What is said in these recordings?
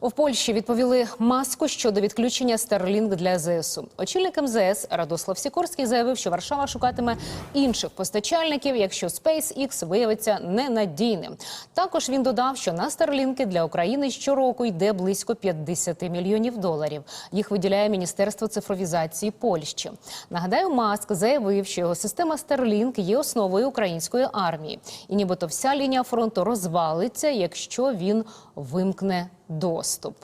В Польщі відповіли маску щодо відключення Starlink для ЗСУ. Очільник МЗС Радослав Сікорський заявив, що Варшава шукатиме інших постачальників, якщо SpaceX виявиться ненадійним. Також він додав, що на Starlink для України щороку йде близько 50 мільйонів доларів. Їх виділяє Міністерство цифровізації Польщі. Нагадаю, Маск заявив, що його система Starlink є основою української армії, і нібито вся лінія фронту розвалиться, якщо він вимкне доступ.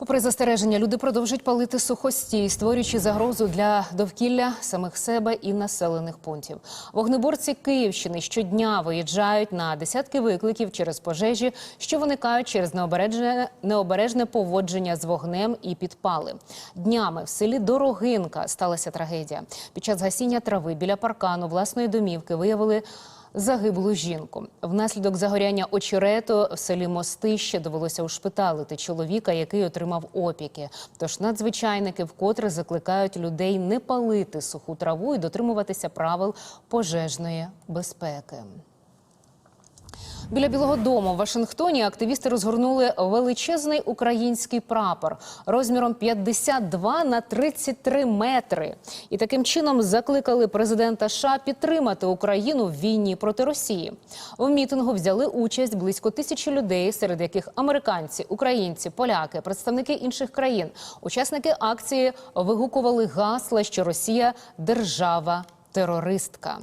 Попри застереження, люди продовжують палити сухостій, створюючи загрозу для довкілля самих себе і населених пунктів. Вогнеборці Київщини щодня виїжджають на десятки викликів через пожежі, що виникають через необережне, необережне поводження з вогнем і підпали. Днями в селі Дорогинка сталася трагедія. Під час гасіння трави біля паркану власної домівки виявили загиблу жінку. Внаслідок загоряння очерету в селі Мостище довелося ушпиталити чоловіка, який отримав опіки. Тож надзвичайники вкотре закликають людей не палити суху траву і дотримуватися правил пожежної безпеки. Біля Білого Дому в Вашингтоні активісти розгорнули величезний український прапор розміром 52 на 33 метри. І таким чином закликали президента США підтримати Україну в війні проти Росії. У мітингу взяли участь близько тисячі людей, серед яких американці, українці, поляки, представники інших країн. Учасники акції вигукували гасла, що Росія держава терористка.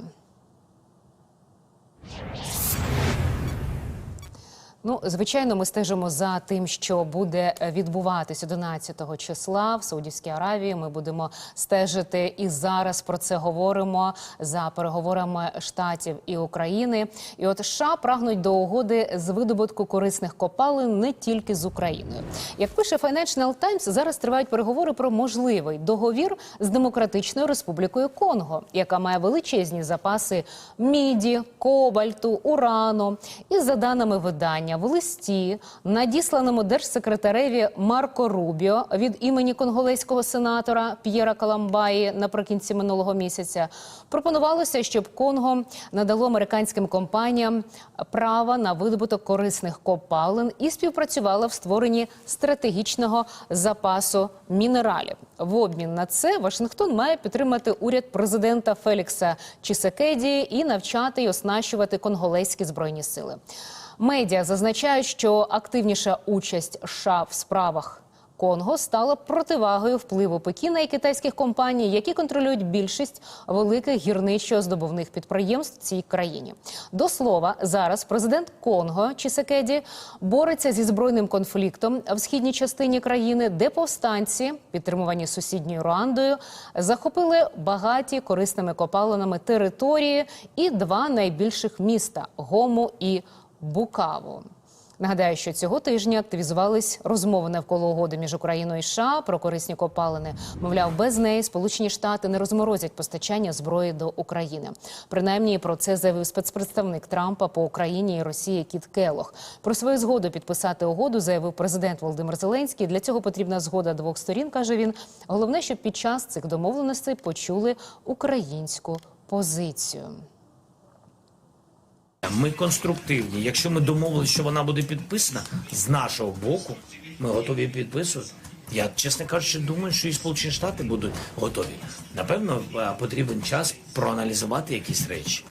Ну, звичайно, ми стежимо за тим, що буде відбуватись 11 числа в Саудівській Аравії. Ми будемо стежити і зараз про це говоримо за переговорами штатів і України. І от США прагнуть до угоди з видобутку корисних копалин не тільки з Україною. Як пише Financial Times, зараз тривають переговори про можливий договір з Демократичною Республікою Конго, яка має величезні запаси міді, кобальту, урану. І за даними видання в листі, надісланому держсекретареві Марко Рубіо від імені конголезького сенатора П'єра Каламбаї наприкінці минулого місяця, пропонувалося, щоб Конго надало американським компаніям право на видобуток корисних копалин і співпрацювало в створенні стратегічного запасу мінералів. В обмін на це Вашингтон має підтримати уряд президента Фелікса Чісекеді і навчати й оснащувати конголезькі збройні сили. Медіа зазначають, що активніша участь США в справах Конго стала противагою впливу Пекіна і китайських компаній, які контролюють більшість великих гірничо-здобувних підприємств в цій країні. До слова, зараз президент Конго Чісекеді бореться зі збройним конфліктом в східній частині країни, де повстанці, підтримувані сусідньою Руандою, захопили багаті корисними копалинами території і два найбільших міста Гому і Букаву. Нагадаю, що цього тижня активізувались розмови навколо угоди між Україною і США про корисні копалини. Мовляв, без неї Сполучені Штати не розморозять постачання зброї до України. Принаймні про це заявив спецпредставник Трампа по Україні і Росії Кіт Келох. Про свою згоду підписати угоду заявив президент Володимир Зеленський. Для цього потрібна згода двох сторін, каже він. Головне, щоб під час цих домовленостей почули українську позицію. Ми конструктивні. Якщо ми домовилися, що вона буде підписана з нашого боку, ми готові підписувати. Я, чесно кажучи, думаю, що і Сполучені Штати будуть готові. Напевно, е, потрібен час проаналізувати якісь речі.